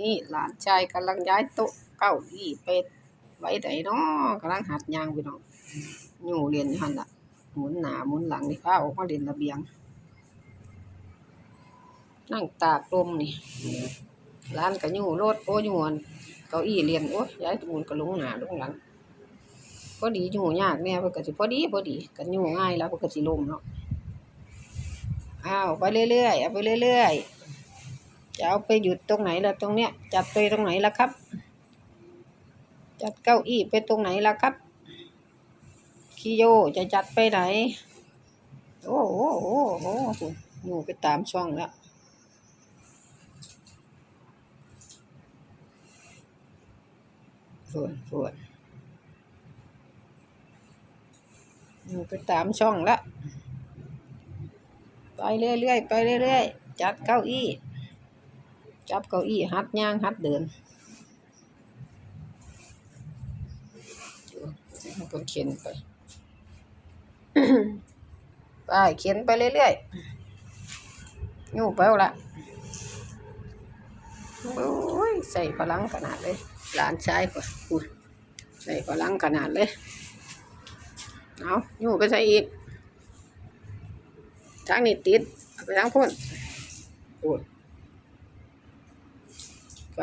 นี่หลานชายกำลังย้ายโต๊ะเก้าอี้เป็ดไว้ไหนเนาะกำลังหัดยางพี่น้องอยู่เรียนหันละหมุนหน้าหมุนหลังนี่พาออกมาเรียนระเบียง นั่งตากลมนี่ร้านก็อยู่รถโอ้ยู่อั่นเก้าอี้เรียนโอ้ยย้ายตะมูลก็ลงหน้าลงหลังพอดีอยู่ยากแน่เพิ่นก็สิพอดีพอดีกันอยู่ง่ายแล้วเพิ่นก็สิลมเนาะอ้าวไปเรื่อยๆเอาไปเรื่อยๆ จะเอาไปหยุดตรงไหนล่ะตรงเนี้ยจัดไปตรงไหนล่ะครับ จัดเก้าอี้ไปตรงไหนล่ะครับคิโยจะจัดไปไหน โอ้โอ้โอ้โอ้อยู่ไปตามช่องแล้วส่วนส่วนอยู่ไปตามช่องแล้วไปเรื่อยๆไปเรื่อยๆ จัดเก้าอี้ จับเก้าอี้หัดย่างหัดเดินให้คนเขียนไป ไปเขียนไปเรื่อยๆอยู่ไปเอาละโอ้ยใส่พลังขนาดเลยหลานชายกว่าอุ้ยใส่พลังขนาดเลย เอาอยู่ไปใส่อีกทางนี้ติดเอาไปทางพ้นโอ้ย ไป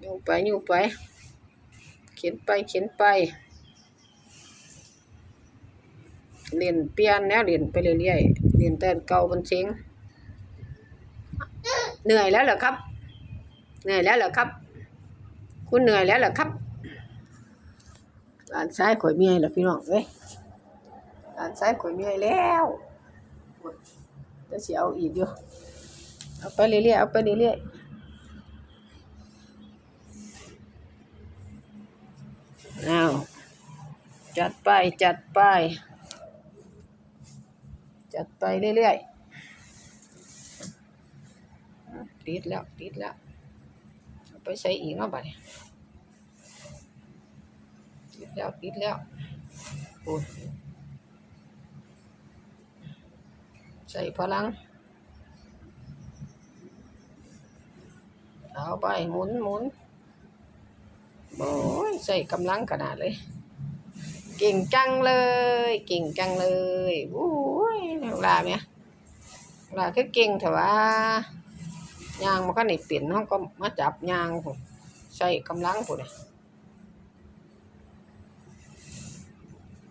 อยู่ไปอยู่ไป เขียนไปเขียนไปเรียนเปลี่ยนแนวเรียนไปเรื่อยๆเรียนแต่เก่าบนเชิงเหนื่อยแล้วเหรอครับ เหนื่อยแล้วเหรอครับ คุณเหนื่อยแล้วเหรอครับหลานซ้ายข่อยเมียเหรอพี่น้องเว้ยหลานซ้ายข่อยเมียแล้วจะเสียเอาอีกอยู่เอาไปเรื่อยๆเอาไปเรื่อยๆ อ้าว จัดไปจัดไป จัดไปเรื่อยๆติดแล้วติดแล้วไปใส่อีกเนาะบัดนี้ติดแล้วติดแล้วโอ้ยใส่พลังเอาไปหมุนหมุนโอ้ยใส่กำลังขนาดเลย เก่งจังเลย เก่งจังเลยโอ้ยเวลาเนี้ยเวลาคือเก่งแต่ว่ายางมันก็ในเปลี่ยนเขาก็มาจับยางผมใส่กำลังผมเลย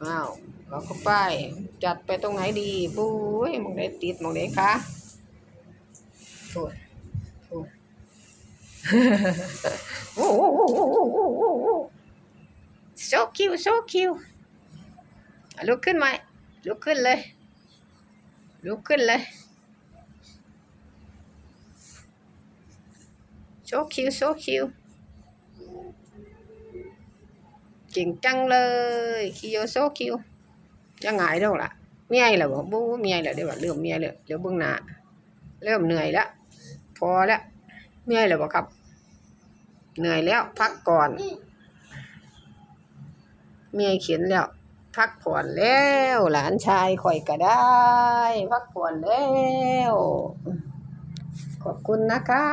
อ้าวเราก็ไปจัดไปตรงไหนดีปุ้ยมองได้ติดมองได้คะโอ้ยโอ้ยโอ้โหโอ้โหโอ้โหโอ้โห so cute so cute ลุกขึ้นไหมลุกขึ้นเลย ลุกขึ้นเลย so cute so cute เก่งจังเลยคิโยโซคิวจะหงาย đâu ล่ะเมียแล้วบอกบู๊เมียแล้วเดี๋ยวเริ่มเมียแล้วเดี๋ยวเบื้องหน้าเริ่มเหนื่อยแล้วพอแล้วเมียแล้วบอกครับ เหนื่อยแล้วพักก่อน เมียเขียนแล้ว พักผ่อนแล้ว หลานชายข่อยก็ได้ พักผ่อนแล้ว ขอบคุณนะคะ